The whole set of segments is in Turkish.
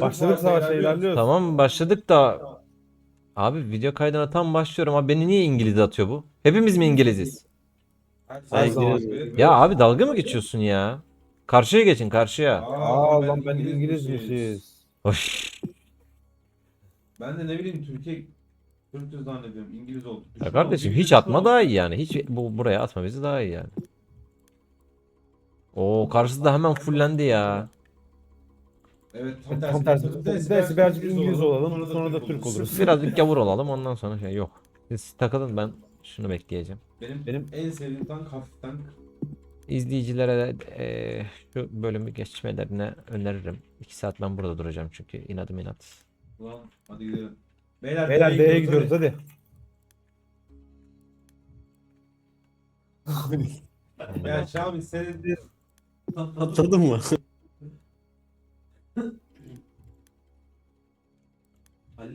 Başladık savaşa ilerliyoruz. Tamam başladık da abi video kaydına tam başlıyorum abi beni niye İngiliz atıyor bu? Hepimiz mi İngiliziz? Her zaman. Ya abi dalga mı geçiyorsun ya? Karşıya geçin karşıya. Aa lan ben İngilizmişiz. Hoş. Ben de ne bileyim Türkiye Türk'tür zannediyorum. İngiliz oldu. Ya Düşman kardeşim oldu, hiç atma daha iyi yani. Hiç bu buraya atma bizi daha iyi yani. Oo karşısı da hemen fullendi ya. Evet Tam tersi. Tam tersi birazcık İngiliz olalım sonra da Türk oluruz. Birazcık gavur olalım ondan sonra şey yok. Siz takılın ben şunu bekleyeceğim. Benim, Benim- en sevdiğim tank hafif tank. İzleyicilere de eee, şu bölümü geçmelerini öneririm. 2 saat ben burada duracağım çünkü inadım inat. Ulan hadi gidelim. Beyler, Beyler D'ye gidiyoruz hadi. Ya Şami senin Atladın mı?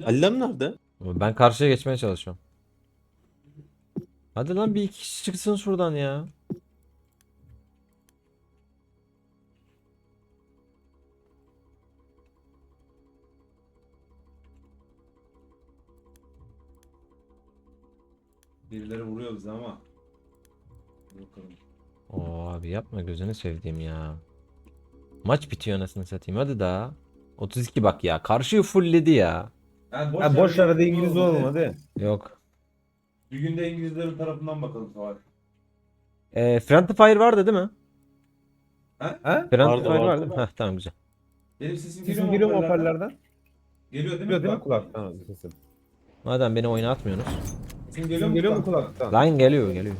Allem nerede? Ben karşıya geçmeye çalışıyorum. Hadi lan bir iki kişi çıksın şuradan ya. birileri vuruyor bize ama. Bakalım. Oo abi yapma gözünü sevdiğim ya. Maç bitiyor anasını satayım hadi daha. 32 bak ya. Karşıyı fullledi ya. Yani Ha, boş arada İngiliz olalım hadi. Yok. Bir günde İngilizlerin tarafından bakalım savaş. Ee, Friendly Fire vardı değil mi? Ha? Friendly Vardı, Fire vardı. vardı? Heh, tamam güzel. Benim sesim geliyor Sesim mu geliyor mu hoparlörlerden? Geliyor değil mi? Geliyor değil mi kulak? kulaktan sesim? Madem beni oyuna atmıyorsunuz. Sesim geliyor Sesim geliyor mu kulaktan? kulaktan? Lan geliyor geliyor.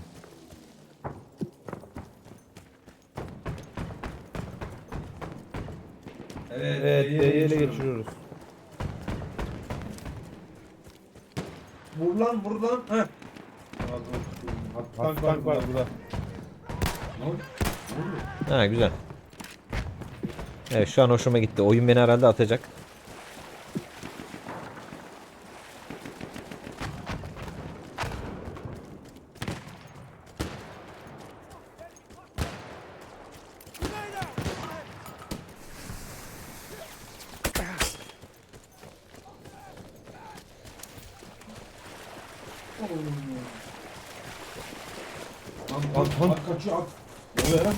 Evet, Evet ele geçiriyoruz. Vur lan vur lan. Heh. Hafif tank var burada. Ha güzel. Evet şu an hoşuma gitti. Oyun beni herhalde atacak. At, at, at, kaçıyor at. Ne oluyor lan?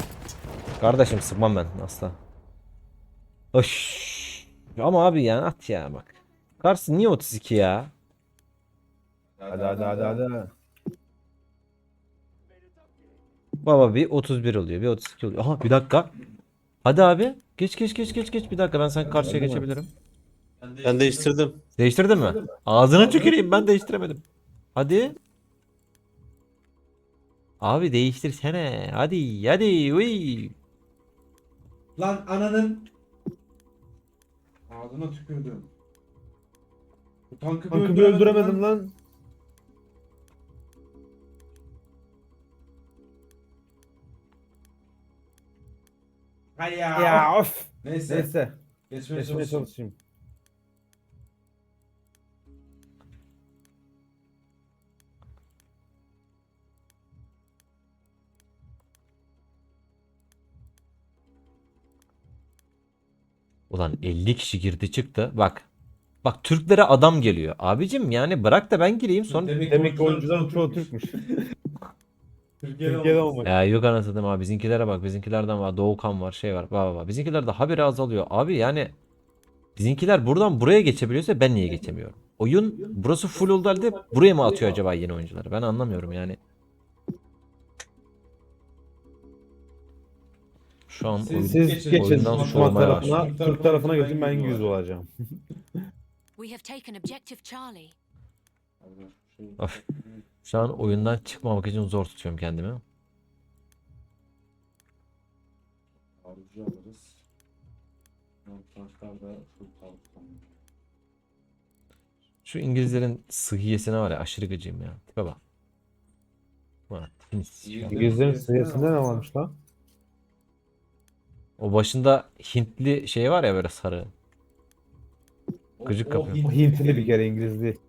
Kardeşim sıkmam ben asla. Hoş. Ama abi yani at ya bak. Karşı niye 32 ya? Hadi hadi hadi hadi. Baba bir 31 oluyor, bir 32 oluyor. Aha bir dakika. Hadi abi. Geç geç geç geç geç bir dakika ben sanki karşıya geçebilirim. Ben değiştirdim. Değiştirdin mi? Ağzına tüküreyim ben değiştiremedim. Hadi. Abi değiştirsene. Hadi hadi. Uy. Lan ananın ağzına tükürdüm. Bu tankı Tankı bir öldüremedim lan. Hay ya. Ya of. Neyse. Neyse. Geçmeye Geçmeye çalışayım. çalışayım. Ulan 50 kişi girdi çıktı. Bak. Bak Türklere adam geliyor. Abicim yani bırak da ben gireyim sonra. Demek ki oyuncuların çoğu Türkmüş. Türkiye'de, olmak. Ya yok anasını abi bizimkilere bak. Bizimkilerden var. Doğukan var. Şey var. Bak bak. Bizimkiler de haberi azalıyor. Abi yani bizimkiler buradan buraya geçebiliyorsa ben niye geçemiyorum? Oyun burası full oldu halde buraya mı atıyor acaba yeni oyuncuları? Ben anlamıyorum yani. Şu an Siz- oyun- Siz Geçin. geçin Oyundan Osman soğumaya tarafına. Türk tarafına geçin ben İngiliz olacağım. We have taken objective Charlie. Of. şu an oyundan çıkmamak için zor tutuyorum kendimi. Avcı alırız. Yok, tanklar da full. Şu İngilizlerin sıhhiyesine var ya aşırı gıcığım ya. Tipe bak. Ulan. İngilizlerin sayısında ne varmış lan? O başında Hintli şey var ya böyle sarı. Gıcık O- kapıyor. O Hintli bir kere İngiliz değil.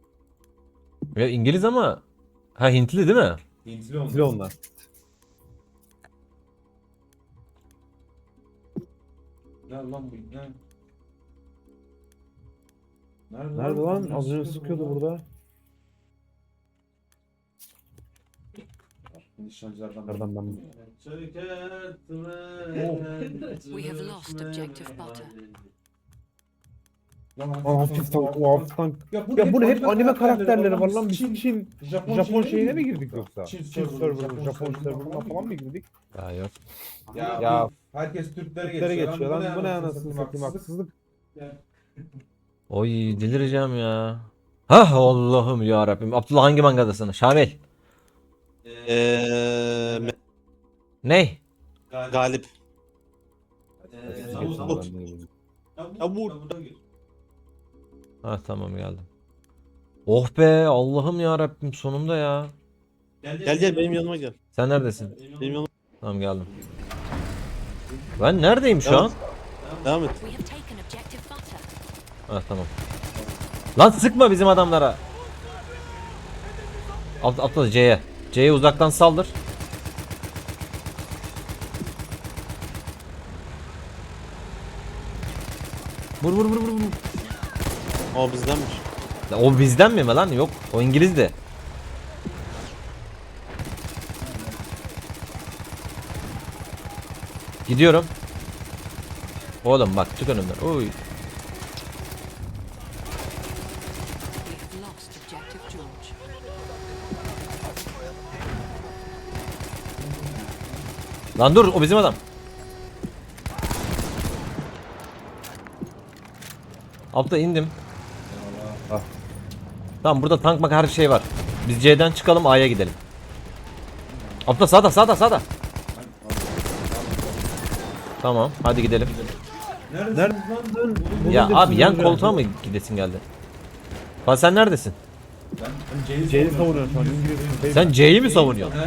Ya İngiliz ama ha Hintli değil mi? Hintli olmaz. Hintli onlar. Ya lan bu ne? Nerede lan? Az önce sıkıyordu burada. Nişancılardan ben? We have lost objective butter. Aa, hafif tank, o hafif tank. Ya bu ne hep anime karakterleri var lan. Biz Çin, Japon şeyine mi girdik yoksa? Çin Çin server, server, Japon Japon server serverına falan mı girdik? Ya yok. Ya, Ya, herkes Türklere geçiyor. Geçiyor lan. Bu ne anasını satayım haksızlık. haksızlık. Oy delireceğim ya. Hah Allah'ım ya Rabbim. Abdullah hangi mangadasın? Şamil. Me- Ne? Galip. Ee, Davut, Davut. Davut. Ha tamam geldim. Oh be Allah'ım ya Rabbim sonunda ya. gel gel benim yanıma gel. Sen neredesin? Benim yanıma Tamam geldim. Ben neredeyim şu an? devam et. We have taken objective butter. Ha tamam. Lan sıkma bizim adamlara. At atla C'ye. C'ye uzaktan saldır. Vur vur vur vur. vur. O bizdenmiş. Ya O bizden mi lan? Yok. O İngiliz de. Gidiyorum. Oğlum bak çık önümden. Oy. We have lost objective George. Lan dur o bizim adam. Altta indim. Ah. Tamam burada tank mak her şey var. Biz C'den çıkalım A'ya gidelim. Altta sağda sağda sağda. Tamam hadi gidelim. Nerede? Ya abi yan koltuğa mı gidesin geldi? Lan sen neredesin? C'yi savunuyor şu an. İngiliz. Sen C'yi mi savunuyorsun?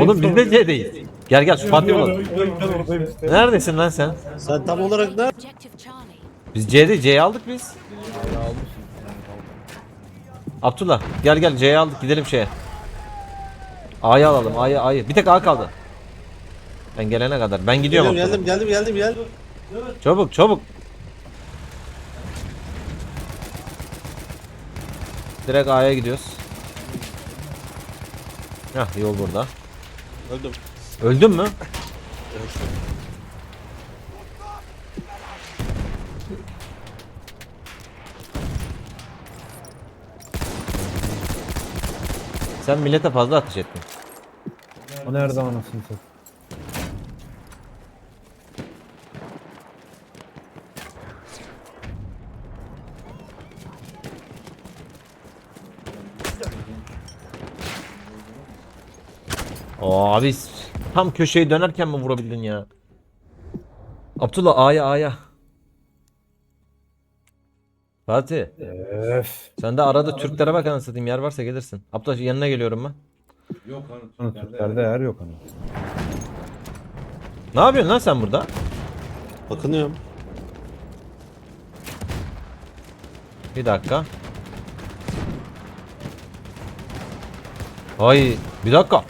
Oğlum biz de C'deyiz. Gel gel şu Fatih olalım. Neredesin lan sen? Sen tam olarak ne? Biz C'de C'yi aldık biz. Abdullah gel gel C'yi aldık gidelim şeye. A'yı alalım A'yı A'yı. Bir tek A kaldı. Ben gelene kadar. Ben gidiyorum. Geldim geldim geldim geldim. Çabuk çabuk. Direkt A'ya gidiyoruz. Hah yol burada. Öldüm. Öldün mü? Sen millete fazla ateş ettin. O nerede anasını satayım? Abi tam köşeyi dönerken mi vurabildin ya? Abdullah A'ya A'ya. Fatih Öf. sen de arada Türklere bak anasını satayım yer varsa gelirsin. Abdullah yanına geliyorum ben. Yok lan. Türklerde yer yok ana. Ne yapıyorsun lan sen burada? Bakınıyorum. Bir dakika. Ay bir dakika.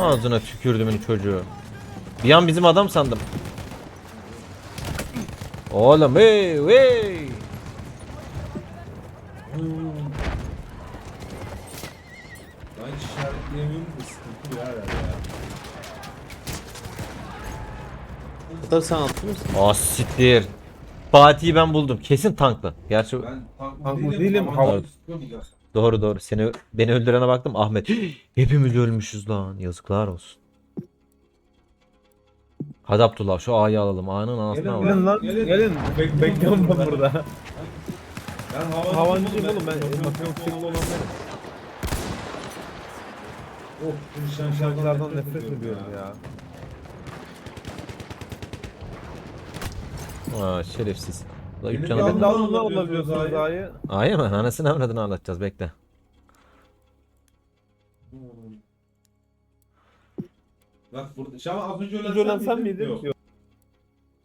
Ağzına tükürdümün çocuğu. Bir an bizim adam sandım. Oğlum hey hey. Ben işaretleyemiyorum da sıkıntı bir herhalde ya. Hatta sen attın mısın? Ah siktir. Fatih'i ben buldum. Kesin tanklı. Gerçi Ben tank değilim, değilim, ama hava-. Doğru doğru. Seni beni öldürene baktım Ahmet. Hepimiz ölmüşüz lan. Yazıklar olsun. Hadi Abdullah şu A'yı alalım. A'nın anasını Gelin alalım. Gelin lan Gelin. gelin. Bekliyorum Bekliyorum ben burada. Ben havancıyım, Havancıyım oğlum ben. Bakıyorum, Bakıyorum bakıyorum, olan benim. Oh, bu nişancılardan Şarkılardan nefret ediyorum ya. Aa şerefsiz. La üç Benim canı bir ben- Ben de Anladın alınma mı? olabiliyorsunuz dahi. A'ya mı? Anasını avradını anlatacağız bekle. Bak burada. Şu an az önce ölen Önce ölen sen miydin? Yok. Yok.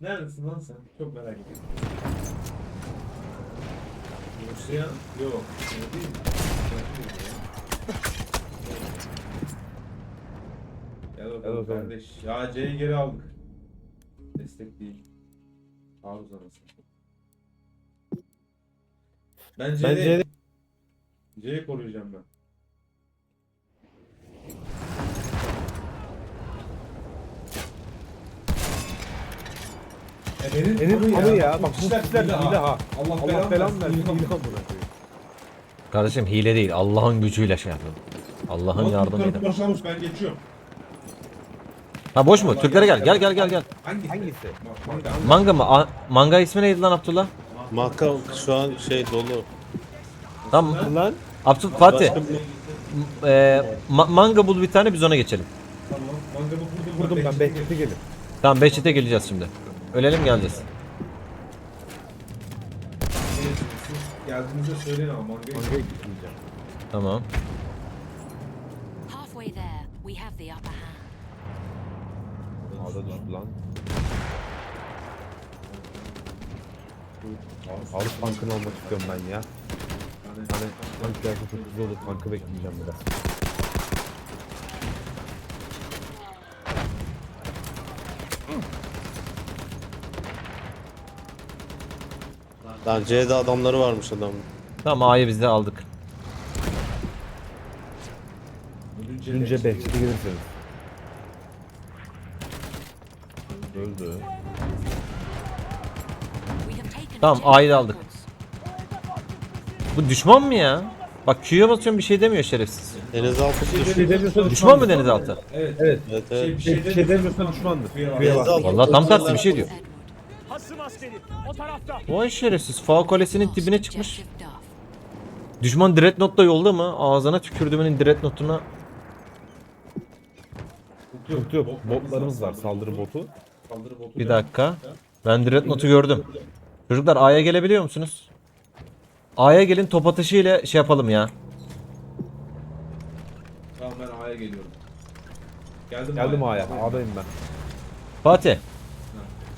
Neredesin lan sen? Çok merak ediyorum. Rusya? Yok. Öyle değil mi? Gel Gel bakalım bakalım. kardeş. Ya C'yi geri aldık. Destek değil. Aruz anasını. Ben Ben C'de C'de C'yi koruyacağım ben. E benim, benim halı ya. Bak bu kişiler kişiler hile ha. Allah, Allah belanı versin. Hile amına koyayım. Kardeşim hile değil. Allah'ın gücüyle şey yapın. Allah'ın Bak, yardımıyla. Başlamış ben geçiyorum. Ha boş mu? Türklere gel. Gel gel gel gel. Hangisi? Hangisi? Bak, bak. Manga mı? A- manga ismi neydi lan Abdullah? Maka şu an şey dolu. Tamam. Lan Abdul Fatih. Başka bir- e, ma- manga bul bir tane biz ona geçelim. Vurdum. ben Behçet'e gelin. Tamam Behçet'e geleceğiz şimdi. Ölelim geleceğiz. Siz geldiğinizde söyleyin ama mangayı. Manga'ya gitmeyeceğim. Tamam. Halfway there, we have the upper hand. Ağda düştü lan. Avrupa tankını almak istiyorum ben ya. Hani tank gelse çok güzel olur. Tankı bekleyeceğim biraz. Lan C'de adamları varmış adam. Tamam A'yı biz de aldık. Önce Behçet'e gelirseniz. Öldü. Tamam, A'yı da aldık. Bu düşman mı ya? Bak Q'ya basıyorum bir şey demiyor şerefsiz. Denizaltı şey demiyorsan Düşman mı denizaltı? Evet. Evet. Evet Şey, evet. bir Şey, şey, bir şey demiyorsan düşmandır. Vallahi tam tersi bir şey diyor. Vay şerefsiz. Fa Kalesi'nin dibine çıkmış. Düşman Dreadnought'la yolda mı? Ağzına tükürdümünün Dreadnought'una. Yok yok. Botlarımız var. Saldırı botu. Saldırı botu Bir dakika. Ben Dreadnought'u gördüm. Çocuklar A'ya gelebiliyor musunuz? A'ya gelin top atışı ile şey yapalım ya. Tamam ben A'ya geliyorum. Geldim, Geldim A'ya. A'dayım ben. Fatih.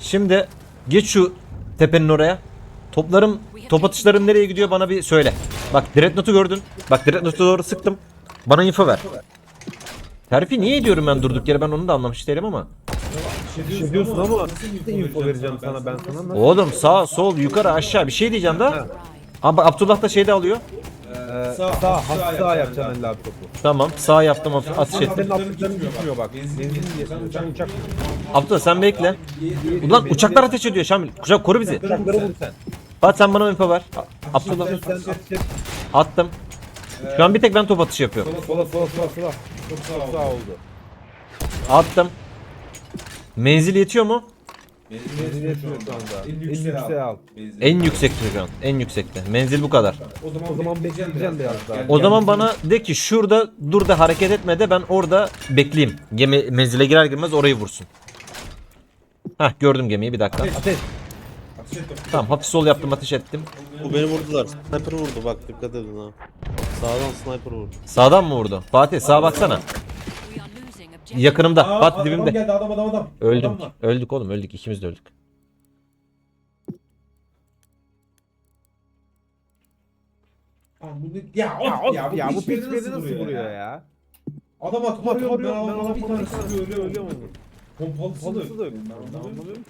Şimdi geç şu tepenin oraya. Toplarım, top atışlarım nereye gidiyor bana bir söyle. Bak Dreadnought'u gördün. Bak Dreadnought'a doğru sıktım. Bana info ver. Terfi niye ediyorum ben durduk yere ben onu da anlamış değilim ama. Bir şey diyorsun ama ne info vereceğim sana ben sana. Nasıl? Oğlum sağ sol yukarı aşağı bir şey diyeceğim da. Ama Abdullah da şeyde alıyor. Ee, Sağ- sağ, sağ sağ, yapacaksın yapacaksın abi. topu. Tamam sağ yaptım at- atış ettim. Senin attıkların gitmiyor bak. Benzin uçak Abdullah sen bekle. Ulan uçaklar ateş ediyor Şamil. Kuşak koru bizi. uçakları vur sen. Fatih sen bana info ver. A- Abdullah Sen attım. Şu an bir tek ben top atışı yapıyorum. Sola sola sola sola. Çok. Sağ oldu. Attım. Menzil yetiyor mu? Yetmiyor yetmiyor şu anda. En yükseğe al. al. En yüksekte şu an. En yüksekte. Menzil bu kadar. O zaman, O zaman bekleyeceğim biraz daha. Gel- O zaman bana de ki şurada dur da hareket etme de ben orada bekleyeyim. Gemi menzile girer girmez orayı vursun. Hah gördüm gemiyi bir dakika. Ateş. Ateş et. Tamam hafif sol yaptım ateş ettim. Bu beni vurdular. Sniper vurdu bak dikkat edin ha. Sağdan sniper vurdu. Sağdan mı vurdu? Fatih sağa baksana. Yakınımda. Aa, Fatih adam dibimde. geldi adam adam adam. Öldüm. Adam var. Öldük oğlum öldük. İkimiz de öldük. Aa, bu ne- Ya, Ya, of of ya, ya bu piç beni nasıl vuruyor ya? ya? Adam at Arıyorum, arıyorum ben adamı bir tane sıkıyor ölüyor. mu? Pompalısı da da yok. yok. Ben anlamıyorum.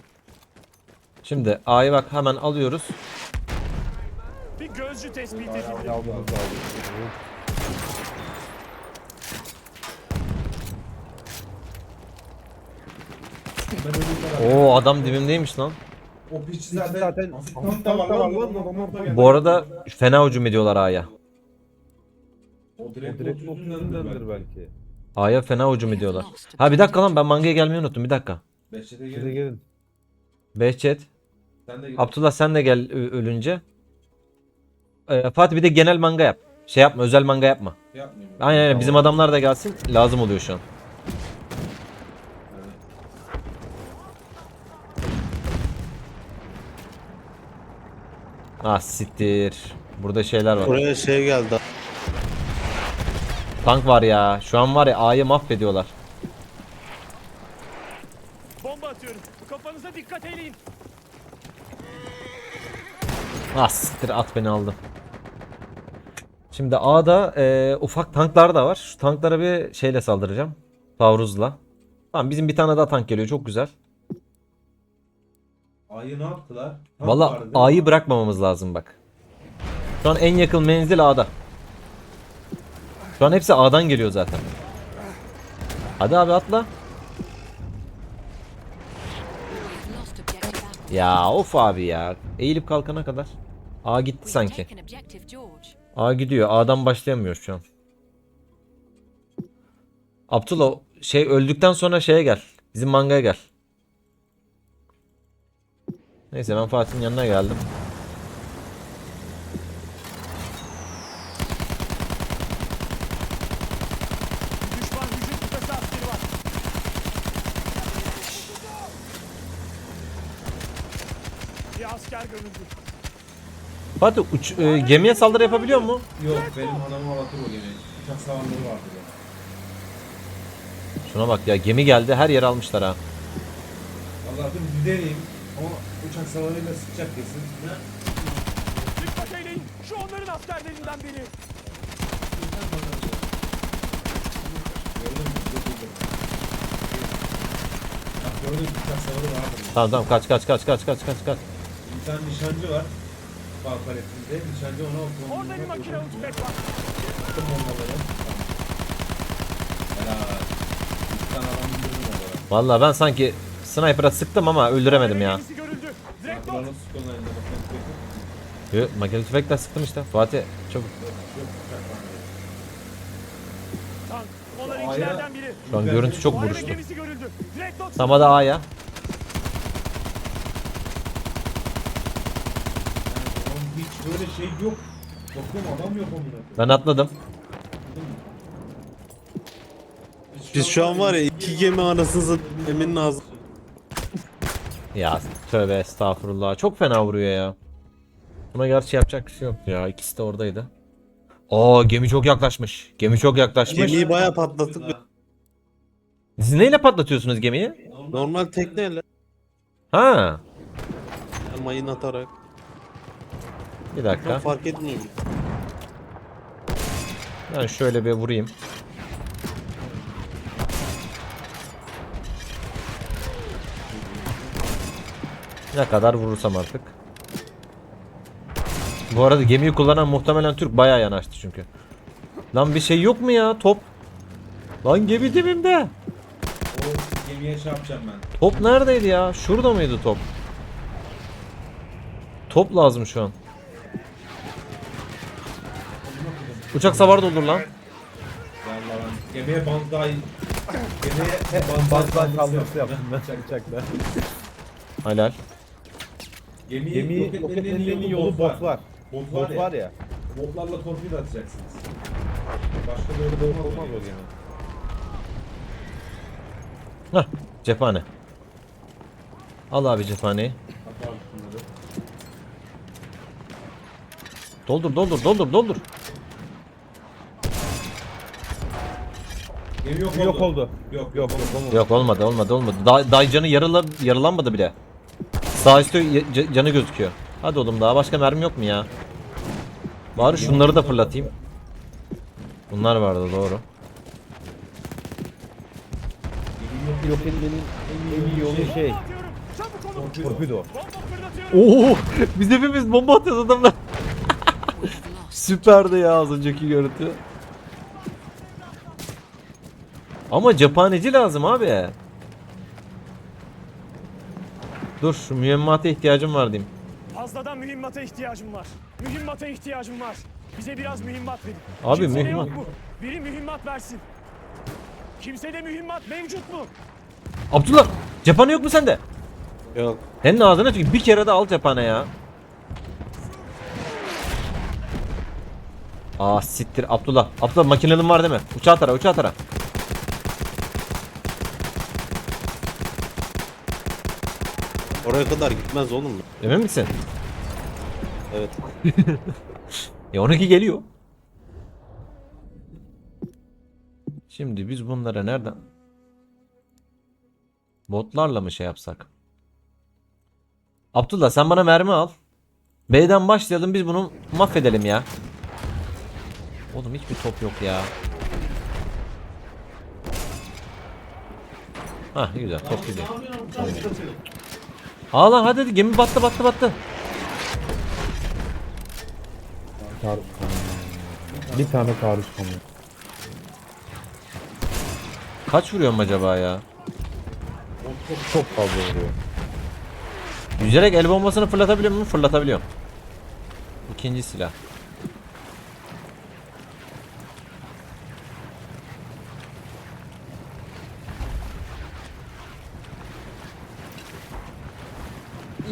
Şimdi A'yı bak hemen alıyoruz. Bir gözcü tespit edildi. Aldığımız aldık. Ben ölüyorum. Oo adam dibimdeymiş lan. O piç zaten zaten tank da var lan. Adamlar. Bu arada fena hücum ediyorlar A'ya. O O direkt direkt yüzündendir belki. A'ya fena hücum ediyorlar. Ha bir dakika lan ben mangaya gelmeyi unuttum bir dakika. Behçet'e gelin. gelin. Behçet. Sen de gel. Abdullah sen de gel ö- ölünce. Ee, Fatih bir de genel manga yap. Şey yapma özel manga yapma. Yapmayayım. Aynen aynen bizim adamlar da gelsin. Lazım oluyor şu an. Ah siktir. Burada şeyler var. Buraya şey geldi. Tank var ya. Şu an var ya A'yı mahvediyorlar. Bomba atıyorum. Kafanıza dikkat eyleyin. Ah siktir at beni aldı. Şimdi A'da e, ufak tanklar da var. Şu tanklara bir şeyle saldıracağım. Taarruzla. Tamam bizim bir tane daha tank geliyor. Çok güzel. A'yı ne yaptılar? Tank Valla vardı değil mi? A'yı bırakmamamız lazım bak. Şu an en yakın menzil A'da. Şu an hepsi A'dan geliyor zaten. Hadi abi atla. We've lost objective Apple. Ya of abi ya. Eğilip kalkana kadar. A gitti We've sanki. taken objective George. A gidiyor. A'dan başlayamıyor şu an. Abdullah şey öldükten sonra şeye gel. Bizim mangaya gel. Neyse ben Fatih'in yanına geldim. Düşman hücum kıtası askeri var. Bir asker görüldü. Fatih uç, e, gemiye saldırı yapabiliyor mu? Yok benim adamı aratır o gemi. Uçak savarları vardı ya. Şuna bak ya gemi geldi her yeri almışlar ha. Vallahi dur bir deneyeyim. Ama uçak savarıyla sıkacak kesin. Ne? Dikkat eyleyin. Şu onların askerlerinden biri. Gördün mü? Dur, dur, dur. Bak gördün mü? uçak savarı vardı. Tamam tamam kaç kaç kaç kaç kaç kaç kaç. Bir tane nişancı var. Bak paletinde. Nişancı ona okuyor. Orada bir makinalı tüfek var. Attım bombaları. Helal. Bir tane adam indirdim orada. Vallahi ben sanki sniper'a sıktım ama öldüremedim ya. Yo, Makine tüfekle sıktım işte. Fatih çabuk. Şu an görüntü çok buruştu. Tamam hadi A'ya. Hiç böyle şey yok. Bakıyorum adam yok onunla. Ben atladım. Biz şu an var ya iki gemi arasında Emin'in ağzı. Ya tövbe estağfurullah. Çok fena vuruyor ya. Buna gerçi yapacak bir şey yok ya. İkisi de oradaydı. Aa gemi çok yaklaşmış. Gemi çok yaklaşmış. Gemiyi bayağı patlattık. Siz neyle patlatıyorsunuz gemiyi? Normal tekneyle. Ha. Mayın atarak. Bir dakika. Fark etmiyor. Ben şöyle bir vurayım. Ne kadar vurursam artık. Bu arada gemiyi kullanan muhtemelen Türk bayağı yanaştı çünkü. Lan bir şey yok mu ya top? Lan gemi dibimde. O gemiye şey yapacağım ben. Top neredeydi ya? Şurada mıydı top? Top lazım şu an. Uçak savar doldur lan. Vallahi ben gemiye band daha iyi. Gemiye band Bazıdan kaldırısı yaptım ben uçakla. Helal. Gemiyi, Gemiyi etmenin en iyi yolu botlar. Bot var, Bot ya. var ya. Botlarla torpil atacaksınız. Başka bir yolu olmaz, o gemi. Hah cephane. Al abi cephaneyi. Bunları. Doldur doldur doldur doldur. Gemi yok, Yok oldu. Yok Yok yok olmadı. Yok olmadı olmadı olmadı. Day, day canı yarıla, yarılanmadı bile. Sağ üstü canı gözüküyor. Hadi oğlum daha başka mermi yok mu ya? Bari şunları da fırlatayım. Bunlar vardı doğru. Yok etmenin en iyi yolu şey. Torpido. Oo, biz hepimiz bomba atıyoruz adamlar. Süperdi ya az önceki görüntü. Ama cephaneci lazım abi. Dur şu mühemmata ihtiyacım var diyeyim. Fazladan mühimmata ihtiyacım var. Mühimmata ihtiyacım var. Bize biraz mühimmat verin. Abi Kimsede mühimmat. yok mu? Biri mühimmat versin. Kimsede mühimmat mevcut mu? Abdullah cephane yok mu sende? Yok. Senin ağzına tüküreyim. Bir kere de al cephane ya. Aa siktir Abdullah. Abdullah makinelin var değil mi? Uçağı tara uçağı tara. Oraya kadar gitmez oğlum. Emin misin? Evet. Ya 12 geliyor. Şimdi biz bunlara nereden? Botlarla mı şey yapsak? Abdullah sen bana mermi al. B'den başlayalım biz bunu mahvedelim ya. Oğlum hiçbir top yok ya. Hah güzel top gidiyor. Aa lan hadi hadi gemi battı battı battı. Bir tane karış kamyon. Kaç vuruyorum acaba ya? Çok fazla vuruyor. Yüzerek el bombasını fırlatabiliyor muyum? Fırlatabiliyorum. İkinci silah.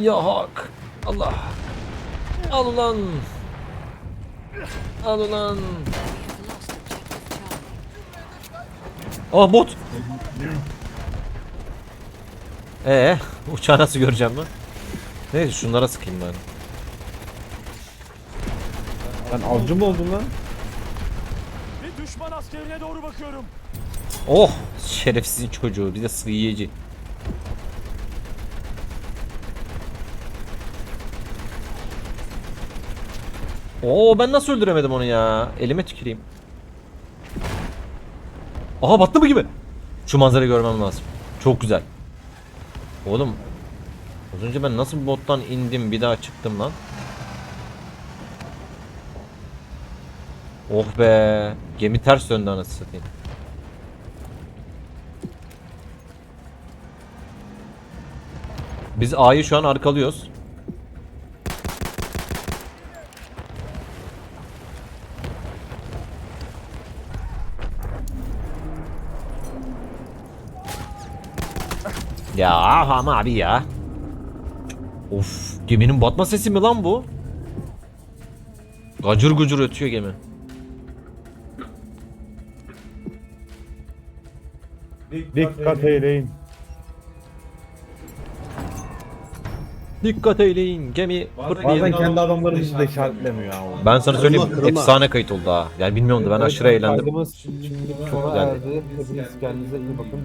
Ya hak. Allah. Al ulan. Al ulan. Charlie. Ah bot. Ee, uçağı nasıl göreceğim ben? Neyse şunlara sıkayım ben. Sen avcı mı oldun lan? Bir düşman askerine doğru bakıyorum. Oh şerefsizin çocuğu bir de sığıyıcı. Oo ben nasıl öldüremedim onu ya? Elime tüküreyim. Aha battı mı gibi? Şu manzarayı görmem lazım. Çok güzel. Oğlum Az önce ben nasıl bottan indim bir daha çıktım lan. Oh be. Gemi ters döndü anasını satayım. Biz A'yı şu an arkalıyoruz. Ya ama abi ya. Of geminin batma sesi mi lan bu? Gacır gucur ötüyor gemi. Dikkat eyleyin. Dikkat eyleyin gemi Bazen fırtlayın. Bazen kendi adamlarımızı da işaretlemiyor ama. Ben sana söyleyeyim Kırılma, kırılma. efsane kayıt oldu ha. Yani bilmiyorum da ben aşırı eğlendim. Kaydımız şimdi sona erdi. Hepiniz kendinize iyi bakın.